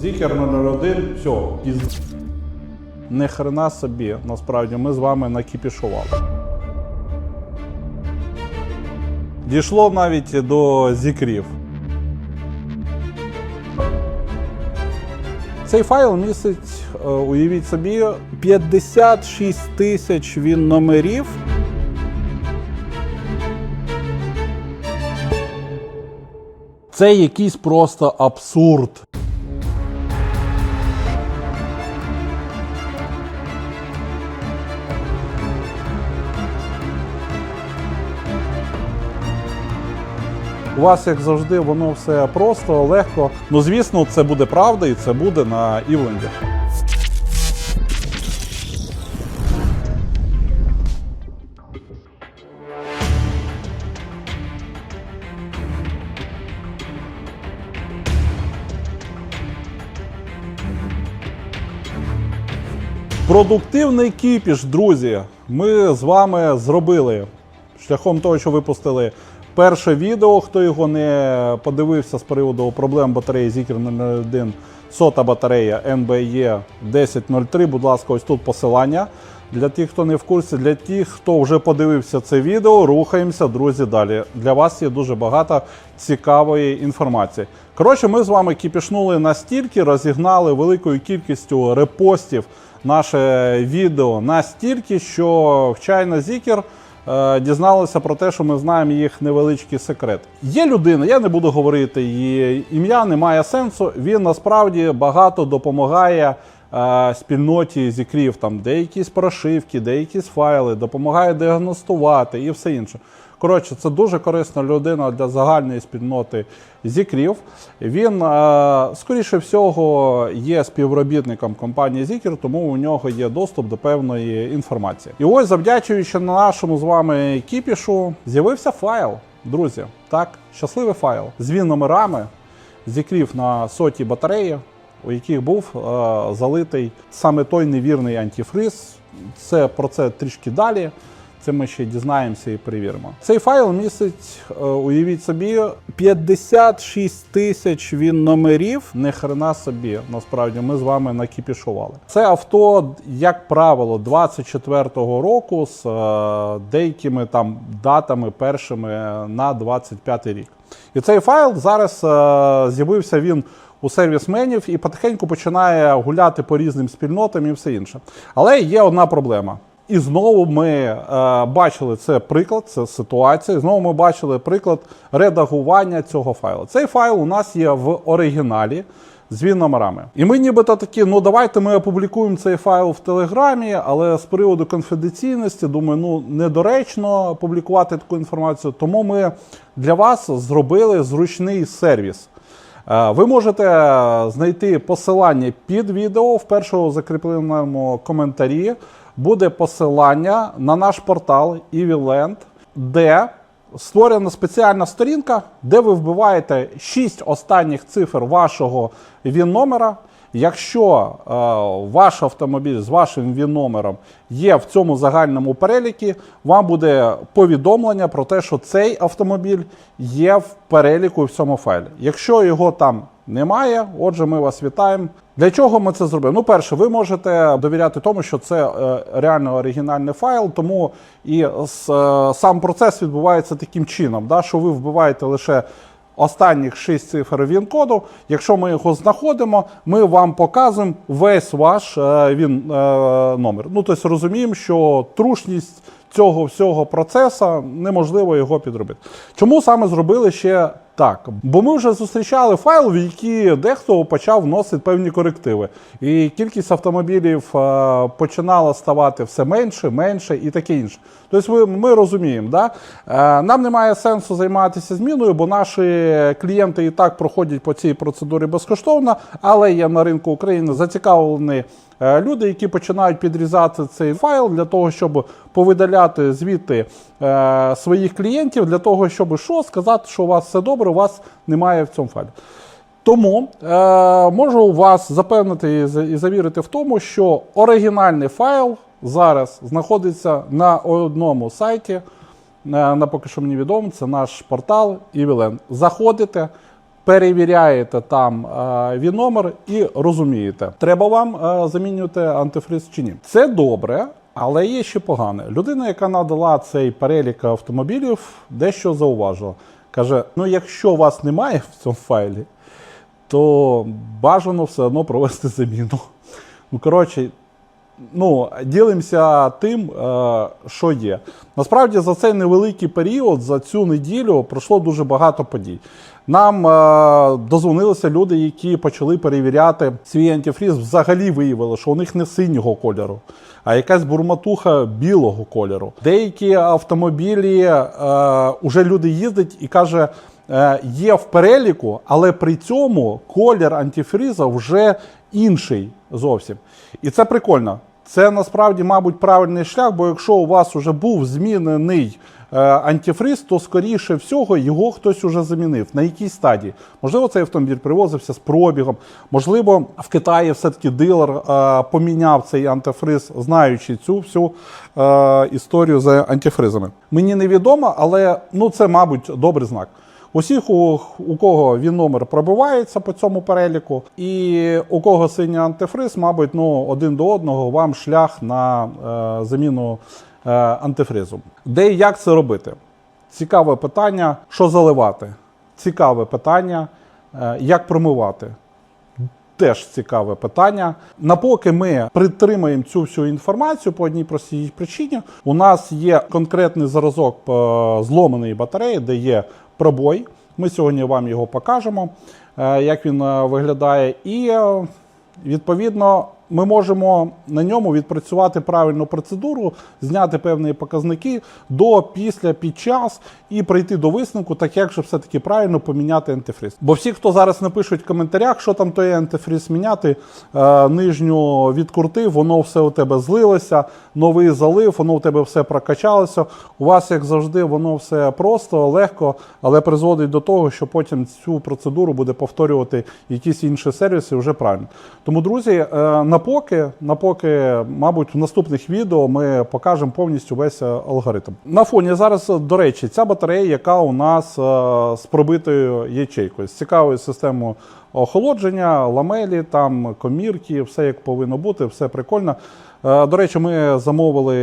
Зікер 01, все, піз... Не хрена собі, насправді, ми з вами накіпішували. Дійшло навіть до зікрів. Цей файл містить, е, уявіть собі, 56 тисяч він номерів. Це якийсь просто абсурд. У вас, як завжди, воно все просто, легко. Ну, звісно, це буде правда і це буде на Івленді. Продуктивний кіпіш, друзі, ми з вами зробили шляхом того, що випустили перше відео. Хто його не подивився з приводу проблем батареї Zikr 01, сота батарея NBE 1003. Будь ласка, ось тут посилання. Для тих, хто не в курсі, для тих, хто вже подивився це відео, рухаємося, друзі, далі. Для вас є дуже багато цікавої інформації. Коротше, ми з вами кіпішнули настільки, розігнали великою кількістю репостів наше відео настільки, що вчайна Зікер е, дізналася про те, що ми знаємо їх невеличкий секрет. Є людина, я не буду говорити її ім'я, немає сенсу. Він насправді багато допомагає. е, Спільноті зікрів, там деякі прошивки, деякі файли, допомагає діагностувати і все інше. Коротше, це дуже корисна людина для загальної спільноти зікрів. Він, е, скоріше всього, є співробітником компанії Zikr, тому у нього є доступ до певної інформації. І ось, завдячуючи нашому з вами кіпішу, з'явився файл. Друзі, так, щасливий файл з він номерами зікрів на соті батареї, у яких був е, залитий саме той невірний антифриз. Це про це трішки далі. Це ми ще дізнаємося і перевіримо. Цей файл містить, е, уявіть собі, 56 тисяч він номерів. Не хрена собі, насправді, ми з вами накіпішували. Це авто, як правило, 24-го року з е, деякими там датами першими на 25 рік. І цей файл зараз е, з'явився він у сервісменів і потихеньку починає гуляти по різним спільнотам і все інше. Але є одна проблема. І знову ми е, бачили це приклад, це ситуація. Знову ми бачили приклад редагування цього файлу. Цей файл у нас є в оригіналі з він номерами. І ми нібито такі, ну давайте ми опублікуємо цей файл в Телеграмі, але з приводу конфіденційності, думаю, ну недоречно публікувати таку інформацію. Тому ми для вас зробили зручний сервіс. Е, Ви можете знайти посилання під відео в першому закріпленому коментарі. Буде посилання на наш портал EVLand, де створена спеціальна сторінка, де ви вбиваєте 6 останніх цифр вашого ВІН-номера. Якщо е, ваш автомобіль з вашим ВІН-номером є в цьому загальному переліку, вам буде повідомлення про те, що цей автомобіль є в переліку в цьому файлі. Якщо його там немає, отже, ми вас вітаємо. Для чого ми це зробили? Ну, перше, ви можете довіряти тому, що це е, реально оригінальний файл, тому і е, сам процес відбувається таким чином, да, що ви вбиваєте лише останніх 6 цифр він-коду. Якщо ми його знаходимо, ми вам показуємо весь ваш е, він е, номер. Ну, тобто розуміємо, що трушність цього всього процесу неможливо його підробити. Чому саме зробили ще так? Бо ми вже зустрічали файл, в який дехто почав вносити певні корективи. І кількість автомобілів е, починала ставати все менше, менше і таке інше. Тобто ви- ми розуміємо, да? Е, нам немає сенсу займатися зміною, бо наші клієнти і так проходять по цій процедурі безкоштовно, але є на ринку України зацікавлені е, люди, які починають підрізати цей файл для того, щоб повидаляти звідти е, своїх клієнтів, для того, щоб що сказати, що у вас все добре, у вас немає в цьому файлі. Тому е, можу вас запевнити і завірити в тому, що оригінальний файл зараз знаходиться на одному сайті. е, На поки що мені відомо, це наш портал EVLand. Заходите, перевіряєте там е, він номер і розумієте, треба вам е, замінювати антифриз чи ні. Це добре. Але є ще погане. Людина, яка надала цей перелік автомобілів, дещо зауважила. Каже: ну, якщо вас немає в цьому файлі, то бажано все одно провести заміну. Ну, коротше, ну, ділимося тим, е, що є. Насправді за цей невеликий період, за цю неділю, пройшло дуже багато подій. Нам е, дозвонилися люди, які почали перевіряти свій антифріз. Взагалі виявили, що у них не синього кольору, а якась бурматуха білого кольору. Деякі автомобілі е, уже люди їздять і каже. е, Є в переліку, але при цьому колір антифріза вже інший зовсім. І це прикольно. Це насправді, мабуть, правильний шлях, бо якщо у вас вже був змінений е, антифриз, то скоріше всього його хтось уже замінив. На якій стадії? Можливо, цей автомобіль привозився з пробігом. Можливо, в Китаї все-таки дилер е, поміняв цей антифриз, знаючи цю всю е, історію з антифризами. Мені невідомо, але ну це, мабуть, добрий знак. Усіх, у, у кого він номер пробивається по цьому переліку, і у кого синій антифриз, мабуть, ну один до одного вам шлях на е, заміну е, антифризу. Де і як це робити? Цікаве питання, що заливати. Цікаве питання, е, як промивати. Теж цікаве питання. Напоки ми притримаємо цю всю інформацію по одній простій причині, у нас є конкретний зразок е, зломаної батареї, де є пробой. Ми сьогодні вам його покажемо, е, як він е, виглядає, і е, відповідно ми можемо на ньому відпрацювати правильну процедуру, зняти певні показники до, після, під час і прийти до висновку, так як же все-таки правильно поміняти антифриз. Бо всі, хто зараз напишуть в коментарях, що там той антифриз міняти, е, нижню відкрутив, воно все у тебе злилося, новий залив, воно у тебе все прокачалося. У вас, як завжди, воно все просто, легко, але призводить до того, що потім цю процедуру буде повторювати якісь інші сервіси вже правильно. Тому, друзі, е, напоки, напоки, мабуть, в наступних відео ми покажемо повністю весь е, алгоритм. На фоні зараз, е, до речі, ця батарея, яка у нас е, з пробитою ячейкою, з цікавою системою охолодження, ламелі, там комірки, все як повинно бути, все прикольно. Е, До речі, ми замовили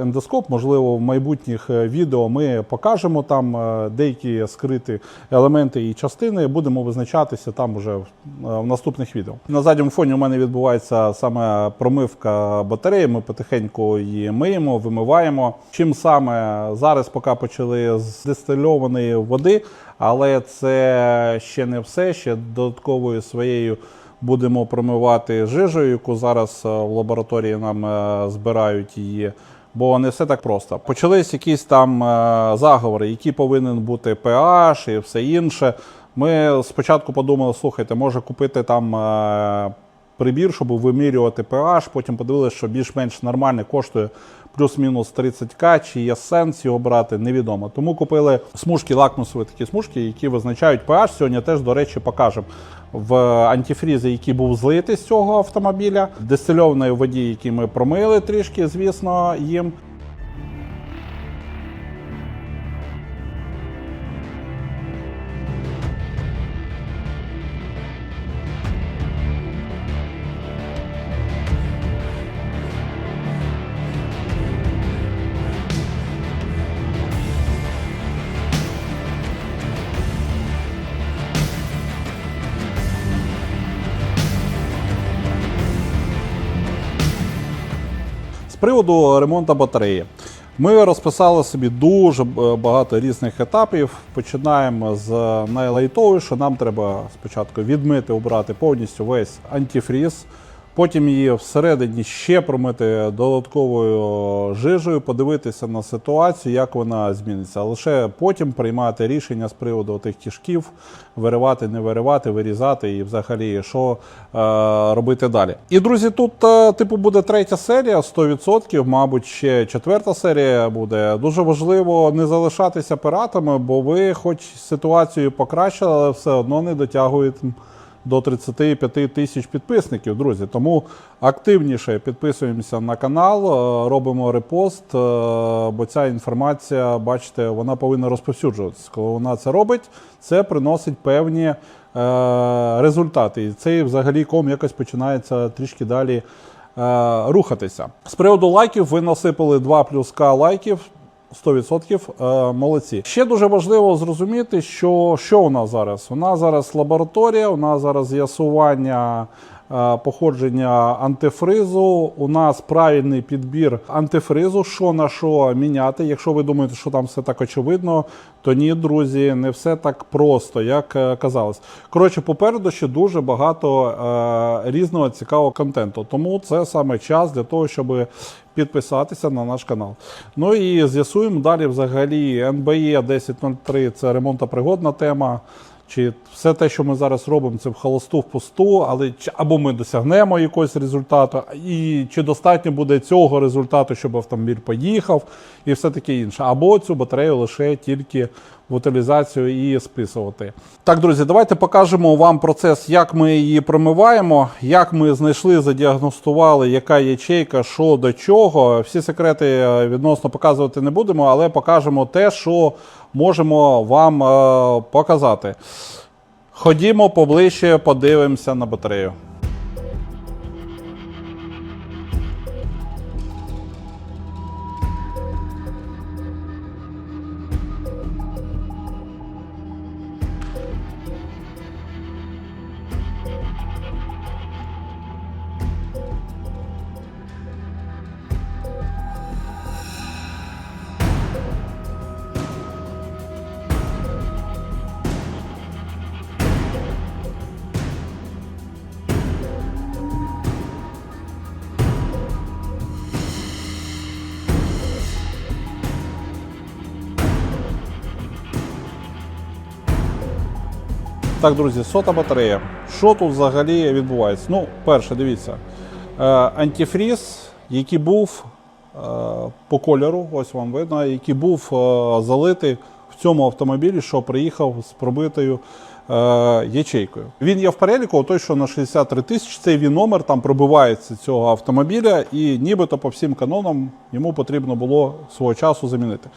ендоскоп. Можливо, в майбутніх е, відео ми покажемо там е, деякі скриті елементи і частини. Будемо визначатися там уже в наступних відео. На задньому фоні у мене відбувається саме промивка батареї. Ми потихеньку її миємо, вимиваємо. Чим саме зараз, поки почали з дистильованої води, але це ще не все. Ще додатковою своєю будемо промивати жижею, яку зараз е, в лабораторії нам е, збирають її. Бо не все так просто. Почались якісь там е, заговори, який повинен бути pH і все інше. Ми спочатку подумали, слухайте, може купити там прибір, щоб вимірювати pH, потім подивилися, що більш-менш нормальне коштує плюс-мінус 30к, чи є сенс його брати, невідомо. Тому купили смужки, лакмусові такі смужки, які визначають pH. Сьогодні теж, до речі, покажемо в антифрізі, який був злитий з цього автомобіля, дистильованої воді, які ми промили трішки, звісно, їм. Приводу ремонту батареї. Ми розписали собі дуже багато різних етапів. Починаємо з найлайтовішого. Нам треба спочатку відмити, обрати повністю весь антифріз. Потім її всередині ще промити додатковою жижею, подивитися на ситуацію, як вона зміниться. Лише потім приймати рішення з приводу тих кішків, виривати, не виривати, вирізати і взагалі що е, робити далі. І друзі, тут е, типу буде третя серія, 100%, мабуть, ще четверта серія буде. Дуже важливо не залишатися пиратами, бо ви, хоч ситуацію покращили, але все одно не дотягуєте до 35 тисяч підписників, друзі. Тому активніше підписуємося на канал, е, робимо репост, е, бо ця інформація, бачите, вона повинна розповсюджуватися. Коли вона це робить, це приносить певні е, результати. І цей взагалі ком якось починається трішки далі рухатися. З приводу лайків ви насипали 2 плюс К лайків. 100% е, молодці. Ще дуже важливо зрозуміти, що, що у нас зараз. У нас зараз лабораторія, у нас зараз з'ясування походження антифризу. У нас правильний підбір антифризу, що на що міняти. Якщо ви думаєте, що там все так очевидно, то ні, друзі, не все так просто, як е, казалось. Коротше, попереду ще дуже багато е, різного цікавого контенту. Тому це саме час для того, щоб підписатися на наш канал. Ну і з'ясуємо далі взагалі E 1003 це ремонтопригодна тема. Чи все те, що ми зараз робимо, це в холосту в пусту, але або ми досягнемо якогось результату, і чи достатньо буде цього результату, щоб автомобіль поїхав, і все таке інше, або цю батарею лише тільки в утилізацію і списувати. Так, друзі, давайте покажемо вам процес, як ми її промиваємо, як ми знайшли, задіагностували, яка ячейка, що до чого. Всі секрети е, відносно показувати не будемо, але покажемо те, що можемо вам е, показати. Ходімо поближче, подивимося на батарею. Так, друзі, сота батарея. Що тут взагалі відбувається? Ну, перше, дивіться. Е, антифріз, який був е, по кольору, ось вам видно, який був е, залитий в цьому автомобілі, що приїхав з пробитою ячейкою. Він є в переліку, той, що на 63 тисячі, цей він номер там пробивається цього автомобіля, і нібито по всім канонам йому потрібно було свого часу замінити.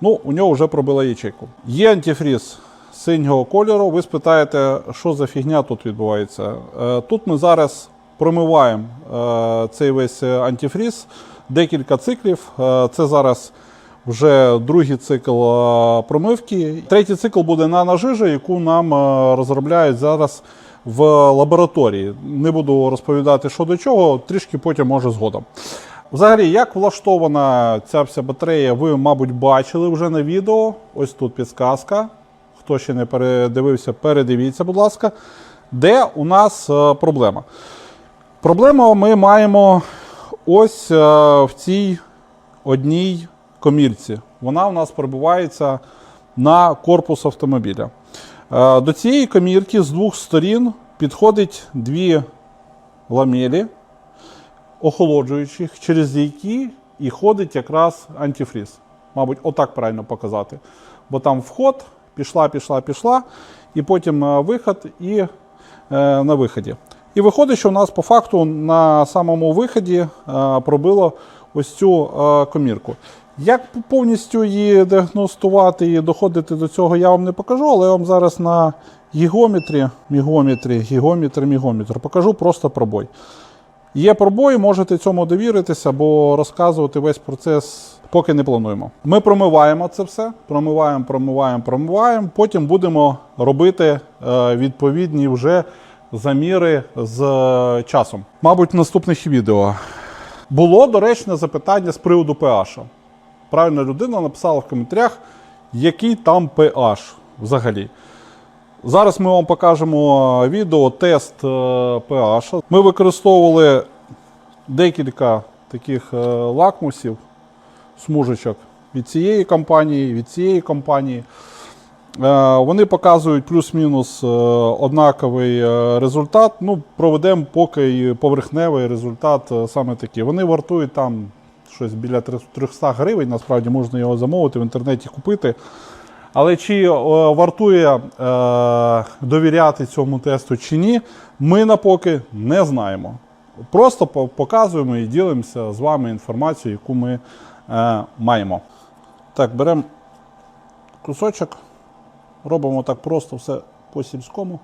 Ну, у нього вже пробила ячейку. Є антифріз синього кольору. Ви спитаєте, що за фігня тут відбувається. Е, Тут ми зараз промиваємо е, цей весь антифріз, декілька циклів. Е, Це зараз вже другий цикл промивки. Третій цикл буде на нажижі, яку нам розробляють зараз в лабораторії. Не буду розповідати, що до чого, трішки потім може згодом. Взагалі, як влаштована ця вся батарея, ви, мабуть, бачили вже на відео. Ось тут підсказка. Хто ще не передивився, передивіться, будь ласка. Де у нас е, проблема? Проблему ми маємо ось е, в цій одній комірці. Вона у нас перебувається на корпус автомобіля. Е, До цієї комірки з двох сторін підходить дві ламелі охолоджуючих, через які і ходить якраз антифріз. Мабуть, отак правильно показати. Бо там вход, пішла, пішла, пішла, і потім е, виход і е, на виході. І виходить, що у нас по факту на самому виході е, пробило ось цю е, комірку. Як повністю її діагностувати і доходити до цього, я вам не покажу, але я вам зараз на гігометрі, мігометрі, гігометр, мігометр покажу просто пробой. Є пробої, можете цьому довіритися, бо розказувати весь процес поки не плануємо. Ми промиваємо це все, промиваємо, промиваємо, промиваємо. Потім будемо робити е, відповідні вже заміри з е, часом. Мабуть, в наступних відео. Було доречне запитання з приводу pH. Правильна людина написала в коментарях, який там pH взагалі. Зараз ми вам покажемо відео тест е, pH. Ми використовували декілька таких е, лакмусів, смужечок від цієї компанії, від цієї компанії. Е, Вони показують плюс-мінус е, однаковий е, результат. Ну, проведемо поки поверхневий результат саме такий. Вони вартують там щось біля 300 гривень. Насправді можна його замовити в інтернеті купити. Але чи вартує довіряти цьому тесту чи ні, ми напоки не знаємо. Просто показуємо і ділимося з вами інформацією, яку ми е, маємо. Так, беремо кусочок, робимо так просто все по сільському.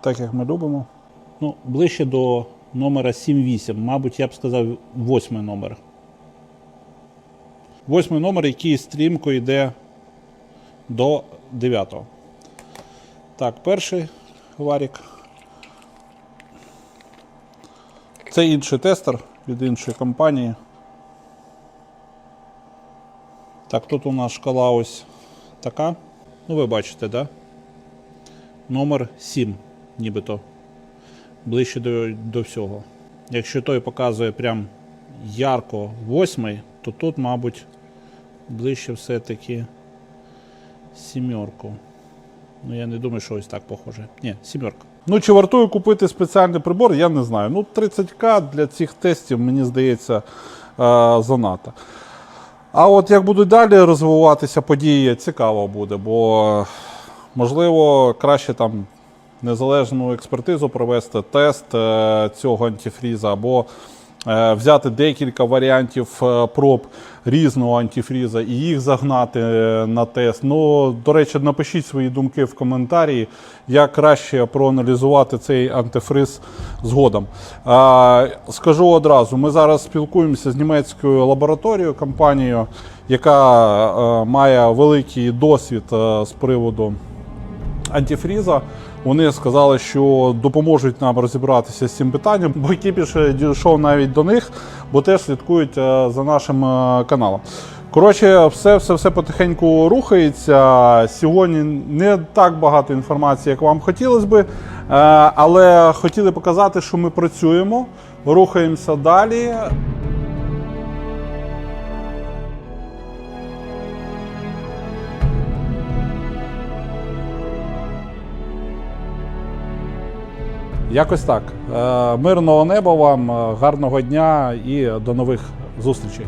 так як ми любимо. Ну, ближче до номера 7-8. Мабуть, я б сказав, восьмий номер. Восьмий номер, який стрімко йде до 9. Так, перший варік. Це інший тестер від іншої компанії. Так, тут у нас шкала ось така. Ну, ви бачите, да? Номер 7, нібито. Ближче до, до всього. Якщо той показує прям ярко восьмий, то тут, мабуть, ближче все-таки сімерку. Ну, я не думаю, що ось так похоже. Ні, сімерка. Ну, чи вартує купити спеціальний прибор, я не знаю. Ну, 30к для цих тестів, мені здається, е, занадто. А от як будуть далі розвиватися події, цікаво буде, бо можливо краще там незалежну експертизу провести, тест е, цього антифріза, або взяти декілька варіантів е, проб різного антифріза і їх загнати е, на тест. Ну, до речі, напишіть свої думки в коментарі, як краще проаналізувати цей антифриз згодом. Е, Скажу одразу: ми зараз спілкуємося з німецькою лабораторією, компанією, яка е, має великий досвід е, з приводу антифріза. Вони сказали, що допоможуть нам розібратися з цим питанням, бо Кіпіш дійшов навіть до них, бо теж слідкують е, за нашим е, каналом. Коротше, все, все, все потихеньку рухається. Сьогодні не так багато інформації, як вам хотілося би, е, але хотіли показати, що ми працюємо, рухаємося далі. Якось так. Е, Мирного неба вам, е, гарного дня і до нових зустрічей.